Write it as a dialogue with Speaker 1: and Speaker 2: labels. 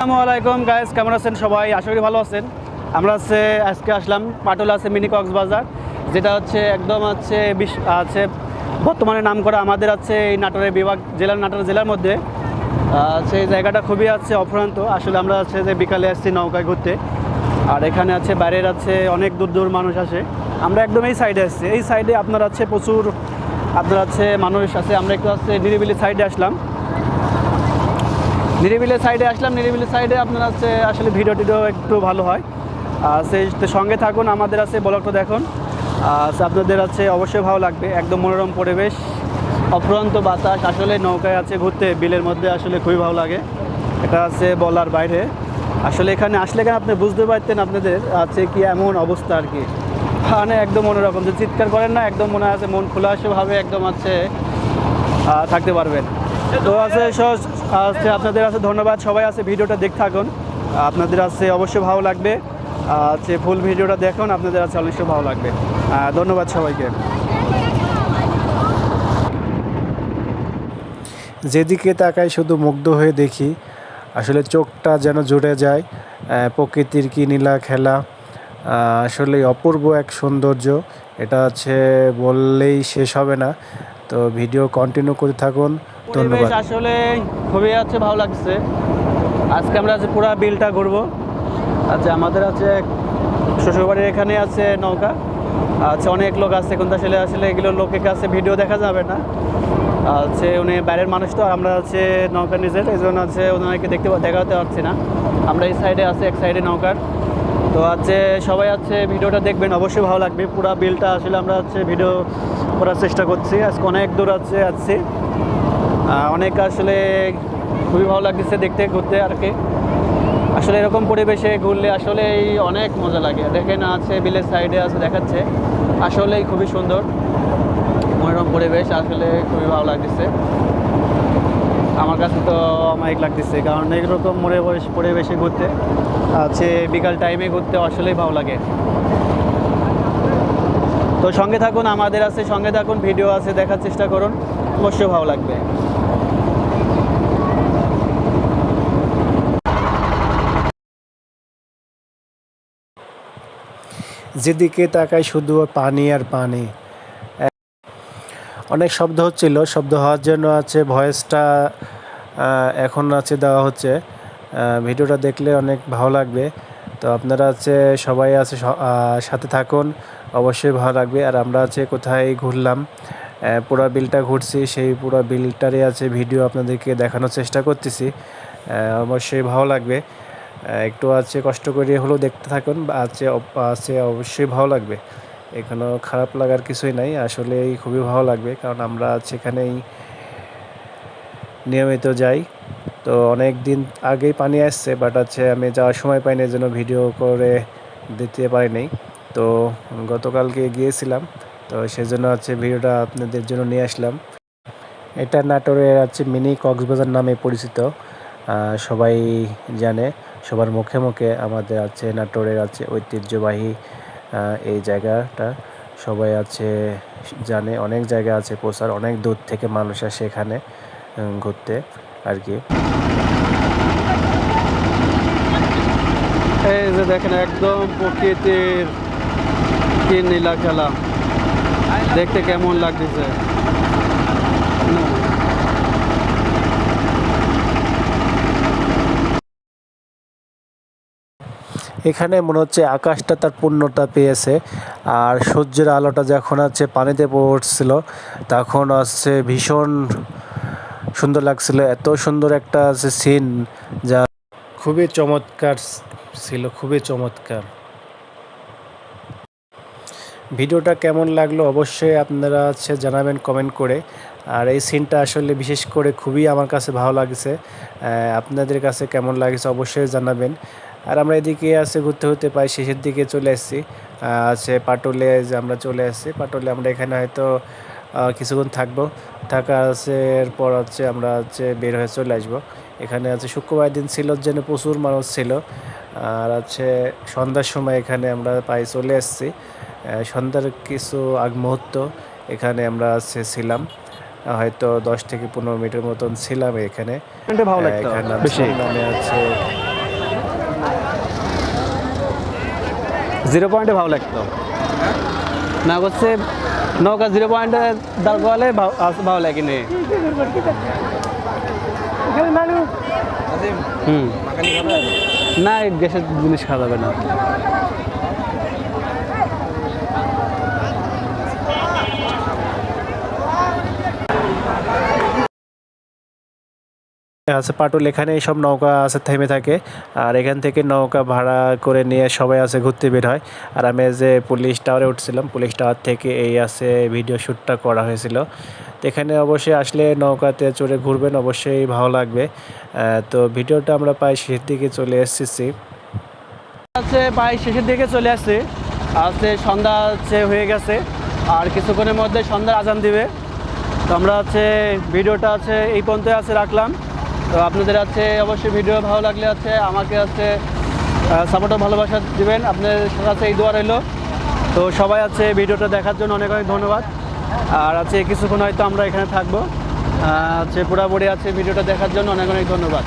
Speaker 1: আসসালামু আলাইকুম গাইস কেমন আছেন সবাই? আশা করি ভালো আছেন। আমরা হচ্ছে আজকে আসলাম পাটোলা আছে মিনি কক্সবাজার, যেটা হচ্ছে একদম হচ্ছে বিশ- আছে বর্তমানে নাম করা আমাদের আছে এই নাটোরের বিভাগ, জেলার নাটোর জেলার মধ্যে। সেই জায়গাটা খুবই আছে অফুরান্ত। আসলে আমরা আছে যে বিকালে আসছি নৌকায় ঘুরতে। আর এখানে আছে বাইরের আছে অনেক দূর দূর মানুষ আসে। আমরা একদম এই সাইডে আসছি। এই সাইডে আপনার আছে প্রচুর, আপনার আছে মানুষ আছে। আমরা একটু আছে নিরিবিলি সাইডে আসলাম। নিরিবিলি সাইডে আসলাম, নিরিবিলি সাইডে আপনার আছে আসলে ভিডিও টিডিও একটু ভালো হয়। আর সেই সঙ্গে থাকুন, আমাদের আছে ব্লগটা দেখুন। আপনাদের আছে অবশ্যই ভালো লাগবে, একদম মনোরম পরিবেশ, অফুরন্ত বাতাস, আসলে নৌকায় আছে ঘুরতে, বিলের মধ্যে আসলে খুবই ভালো লাগে। এটা আছে বলার বাইরে। আসলে এখানে আসলে কেন আপনি বুঝতে পারতেন আপনাদের আছে কি এমন অবস্থা আর কি? মানে একদম অন্যরকম যে চিৎকার করেন না, একদম মনে আছে মন খোলা ভাবে একদম আছে থাকতে পারবেন। তো আছে আছে, আপনাদের আছে, ধন্যবাদ। সবাই আছে, ভিডিওটা দেখতে থাকুন। আপনাদের আছে, অবশ্যই ভালো লাগবে। আছে, ফুল ভিডিওটা দেখুন, আপনাদের আছে, অবশ্যই ভালো লাগবে। ধন্যবাদ সবাইকে।
Speaker 2: যেদিকে তাকাই, শুধু মুগ্ধ হয়ে দেখি, আসলে চোখটা যেন জুড়ে যায় প্রকৃতির কি নীলা খেলা। আসলে অপূর্ব এক সৌন্দর্য, এটা হচ্ছে বললেই শেষ হবে না। তো ভিডিও কন্টিনিউ করে থাকুন।
Speaker 1: পরিবেশ আসলে খুবই আছে ভালো লাগছে। আজকে আমরা আছে পুরা বিলটা ঘুরবো আচ্ছা আমাদের আছে শ্বশুরবাড়ির এখানে আছে নৌকা। আচ্ছা অনেক লোক আছে কিন্তু আসলে আসলে এগুলো লোকের কাছে ভিডিও দেখা যাবে না। আছে উনি বাইরের মানুষ তো আমরা হচ্ছে নৌকা নিজের এই জন্য আছে ওনাকে দেখতে দেখাতে পারছি না। আমরা এই সাইডে আছে এক সাইডে নৌকার। তো আছে সবাই আছে ভিডিওটা দেখবেন অবশ্যই ভালো লাগবে। পুরা বিলটা আসলে আমরা হচ্ছে ভিডিও করার চেষ্টা করছি। আজকে অনেক দূর আছে আছি। আহ, অনেক আসলে খুবই ভালো লাগতেছে দেখতে, ঘুরতে আর কি। আসলে এরকম পরিবেশে ঘুরলে আসলেই অনেক মজা লাগে। দেখেন আছে, বিলের সাইডে আছে, দেখাচ্ছে। আসলেই খুবই সুন্দর। মনোরম পরিবেশ, আসলে খুবই ভালো লাগতেছে। আমার কাছে তো অমায়িক লাগতেছে, কারণ এরকম পরিবেশ পরিবেশে ঘুরতে, আছে বিকাল টাইমে ঘুরতে আসলেই ভালো লাগে। তো সঙ্গে থাকুন, আমাদের আছে সঙ্গে থাকুন ভিডিও আছে, দেখার চেষ্টা করুন। অবশ্যই ভালো লাগবে।
Speaker 2: যেদিকে তাকাই শুধু পানি আর পানি। অনেক শব্দ হচ্ছিল, শব্দ হওয়ার জন্য আছে ভয়েসটা এখন আছে দেওয়া হচ্ছে। ভিডিওটা দেখলে অনেক ভালো লাগবে। তো আপনারা আছে, সবাই আছে সাথে থাকুন, অবশ্যই ভালো লাগবে। আর আমরা আছে কোথায় ঘুরলাম পুরো বিলটা ঘুরছি, সেই পুরো বিলটারই আছে ভিডিও আপনাদেরকে দেখানোর চেষ্টা করতেছি। অবশ্যই ভালো লাগবে। একটু আছে কষ্ট করে হলেও দেখতে থাকুন আছে আছে অবশ্যই ভালো লাগবে। এখানেও খারাপ লাগার কিছুই নাই, আসলেই খুবই ভালো লাগবে, কারণ আমরা সেখানেই নিয়মিত যাই। তো অনেক দিন আগেই পানি আসছে বাট আছে আমি যাওয়ার সময় পাইনি জন্য ভিডিও করে দিতে পারিনি। তো গতকালকে গিয়েছিলাম, তো সেজন্য হচ্ছে ভিডিওটা আপনাদের জন্য নিয়ে আসলাম। এটা নাটোরের আছে মিনি কক্সবাজার নামে পরিচিত সবাই জানে। সবার মুখে মুখে আমাদের আছে নাটোরের আছে ঐতিহ্যবাহী এই জায়গাটা। সবাই আছে, জানে অনেক জায়গা আছে প্রচার অনেক দূর থেকে মানুষ আসে এখানে ঘুরতে আর কি।
Speaker 1: যে দেখেন একদম প্রকৃতির কি নীলা খেলা। দেখতে কেমন লাগতেছে।
Speaker 2: এখানে মনে হচ্ছে আকাশটা তার পূর্ণতা পেয়েছে। আর সূর্যের আলোটা যখন আছে পানিতে পড়ছিল, তখন হচ্ছে ভীষণ সুন্দর লাগছিল। এত সুন্দর একটা আছে সিন যা খুবই চমৎকার ছিল, খুবই চমৎকার। ভিডিওটা কেমন লাগল অবশ্যই আপনারা হচ্ছে জানাবেন কমেন্ট করে। আর এই সিনটা আসলে বিশেষ করে খুবই আমার কাছে ভালো লাগছে। আপনাদের কাছে কেমন লাগছে অবশ্যই জানাবেন। আর আমরা এদিকে আছে ঘুরতে ঘুরতে পাই শেষের দিকে চলে আসছি। আছে পাটলে যে আমরা চলে আসছি। পাটলে আমরা এখানে হয়তো কিছুক্ষণ থাকব। থাকা আছে এরপর হচ্ছে আমরা হচ্ছে বের হয়ে চলে আসব। এখানে আছে শুক্রবার দিন ছিল যেন প্রচুর মানুষ ছিল। আর আছে সন্ধ্যার সময় এখানে আমরা পাই চলে এসেছি আহ, সন্ধ্যার কিছু আগ মুহূর্ত এখানে আমরা আছে ছিলাম। হয়তো দশ থেকে পনেরো মিনিটের মতন ছিলাম এখানে। এখানে আছে
Speaker 1: জিরো পয়েন্টে ভালো লাগতো। না করছে, নৌকা জিরো পয়েন্টে দাঁড় করালে ভালো লাগেনি। হুম। না গ্যাসের জিনিস খাওয়া যাবে না।
Speaker 2: আছে, পাটুল এখানে সব নৌকা আছে, থেমে থাকে। আর এখান থেকে নৌকা ভাড়া করে নিয়ে সবাই আছে, ঘুরতে বের হয়। আর আমি যে পুলিশ টাওয়ারে উঠছিলাম, পুলিশ টাওয়ার থেকে এই আছে ভিডিও শ্যুটটা করা হয়েছিল। এখানে অবশ্যই আসলে নৌকাতে চড়ে ঘুরবেন, অবশ্যই ভালো লাগবে। তো ভিডিওটা আমরা প্রায় শেষের দিকে চলে এসেছি।
Speaker 1: আছে, প্রায় শেষের দিকে চলে আসছে। আজকে সন্ধ্যা হচ্ছে, হয়ে গেছে। আর কিছুক্ষণের মধ্যে সন্ধ্যার আজান দিবে। তো আমরা হচ্ছে, ভিডিওটা আছে এই পর্যন্ত আছে, রাখলাম। তো আপনাদের আছে অবশ্যই ভিডিও ভালো লাগলে আছে, আমাকে আছে সাপোর্টও ভালোবাসা দিবেন। আপনাদের কাছে এই দোয়া এলো তো সবাই আছে ভিডিওটা দেখার জন্য অনেক অনেক ধন্যবাদ। আর আছে কিছুক্ষণ হয়তো আমরা এখানে থাকব। আছে পুরাপুরি আছে ভিডিওটা দেখার জন্য অনেক অনেক ধন্যবাদ।